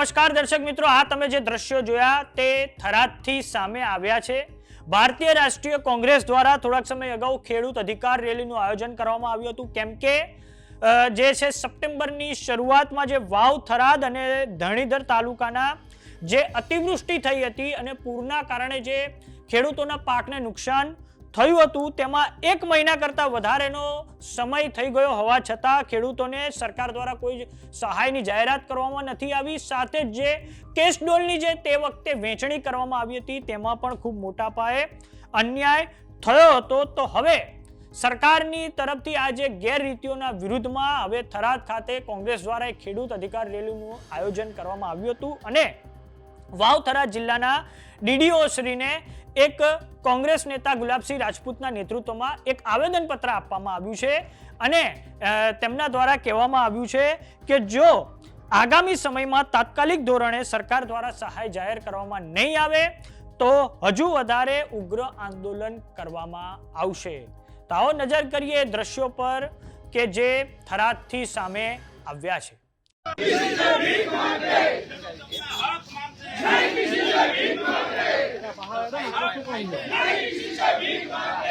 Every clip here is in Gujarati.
નમસ્કાર દર્શક મિત્રો, આ તમે જે દ્રશ્યો જોયા તે થરાદથી સામે આવ્યા છે. ભારતીય રાષ્ટ્રીય કોંગ્રેસ દ્વારા થોડાક સમય અગાઉ ખેડૂત અધિકાર રેલીનું આયોજન કરવામાં આવ્યું હતું. કેમ કે જે છે સપ્ટેમ્બરની શરૂઆતમાં જે વાવ થરાદ અને ધણીધર તાલુકાના જે અતિવૃષ્ટિ થઈ હતી અને પૂરના કારણે જે ખેડૂતોના પાકને નુકસાન થયું હતું, તેમાં એક મહિના કરતાં વધારેનો સમય થઈ ગયો હોવા છતાં ખેડૂતોને સરકાર દ્વારા કોઈ જ સહાયની જાહેરાત કરવામાં નથી આવી. સાથે જ કેશડોલની જે તે વખતે વેચણી કરવામાં આવી હતી, તેમાં પણ ખૂબ મોટા પાયે અન્યાય થયો હતો. તો હવે સરકારની તરફથી આ જે ગેરરીતિઓના વિરુદ્ધમાં હવે થરાદ ખાતે કોંગ્રેસ દ્વારા એક ખેડૂત અધિકાર રેલીનું આયોજન કરવામાં આવ્યું હતું અને વાવથરા જિલ્લાના ડીડીઓ શ્રીને એક કોંગ્રેસ નેતા ગુલાબસિંહ રાજપૂતના નેતૃત્વમાં એક આવેદનપત્ર આપવામાં આવ્યું છે. અને તેમના દ્વારા કહેવામાં આવ્યું છે કે જો આગામી સમયમાં તાત્કાલિક ધોરણે સરકાર દ્વારા સહાય જાહેર કરવામાં નહીં આવે, તો હજુ વધારે ઉગ્ર આંદોલન કરવામાં આવશે. તો આવો નજર કરીએ દ્રશ્યો પર કે જે થરાદથી સામે આવ્યા છે. নাই কিসি সে ভিক মারতে নাই কিসি ভিক মারতে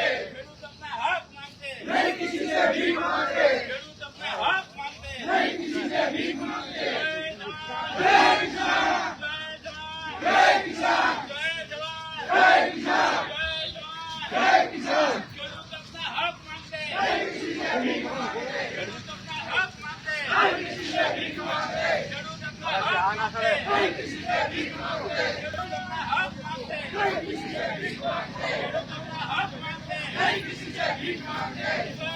Foundation!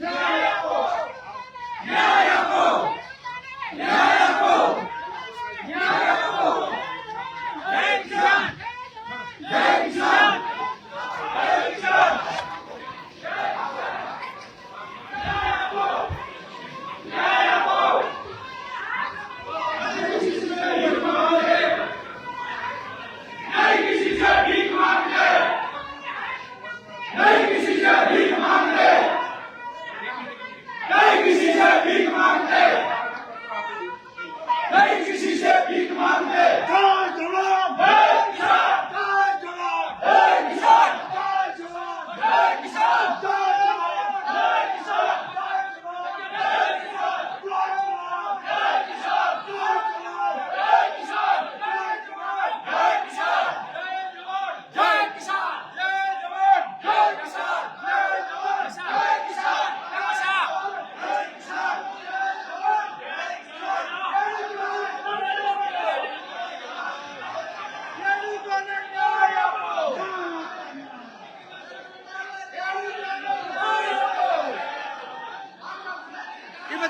যায়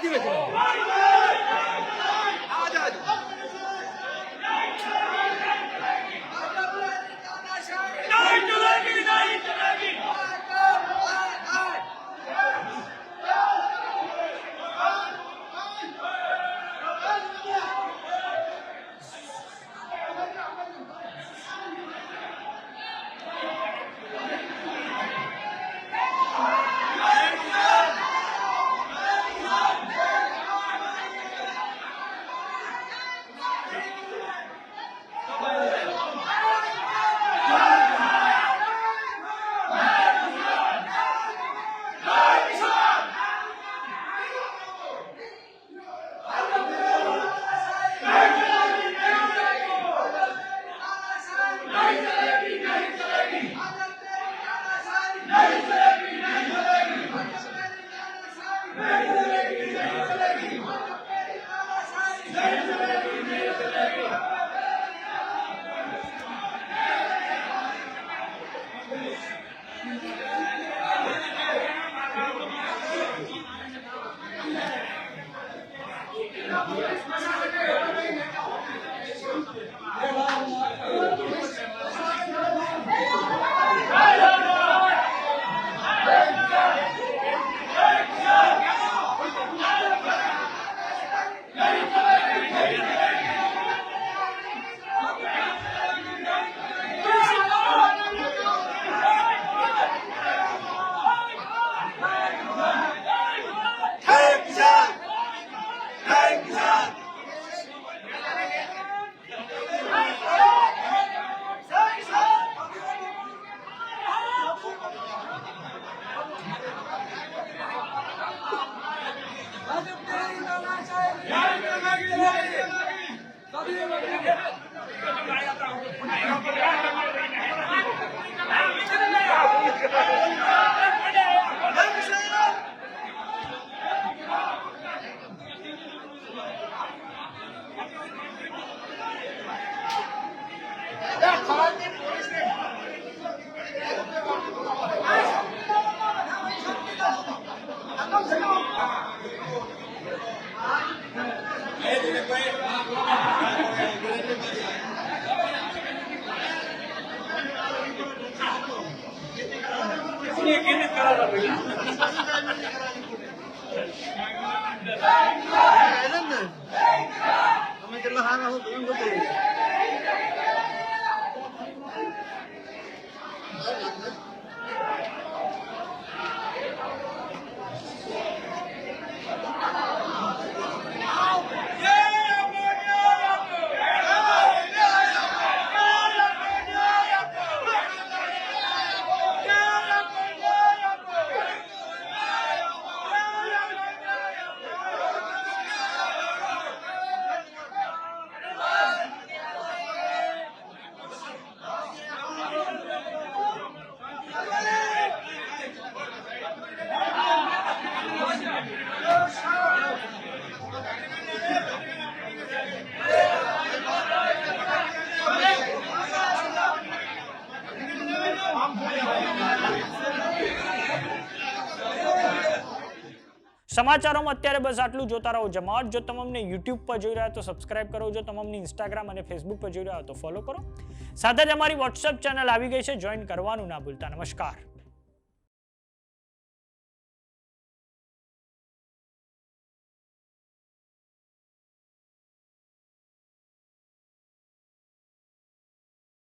দিবে すみません。સમાચારોમાં અત્યારે બસ આટલું જોતા રહો જમાવટ. જો તમને યુટ્યુબ પર જોઈ રહ્યા તો સબસ્ક્રાઇબ કરો. જો તમને ઇન્સ્ટાગ્રામ અને ફેસબુક પર જોઈ રહ્યા તો ફોલો કરો. સાથે જ અમારી વોટ્સએપ ચેનલ આવી ગઈ છે. જોઈન કરવાનું ના ભૂલતા. નમસ્કાર.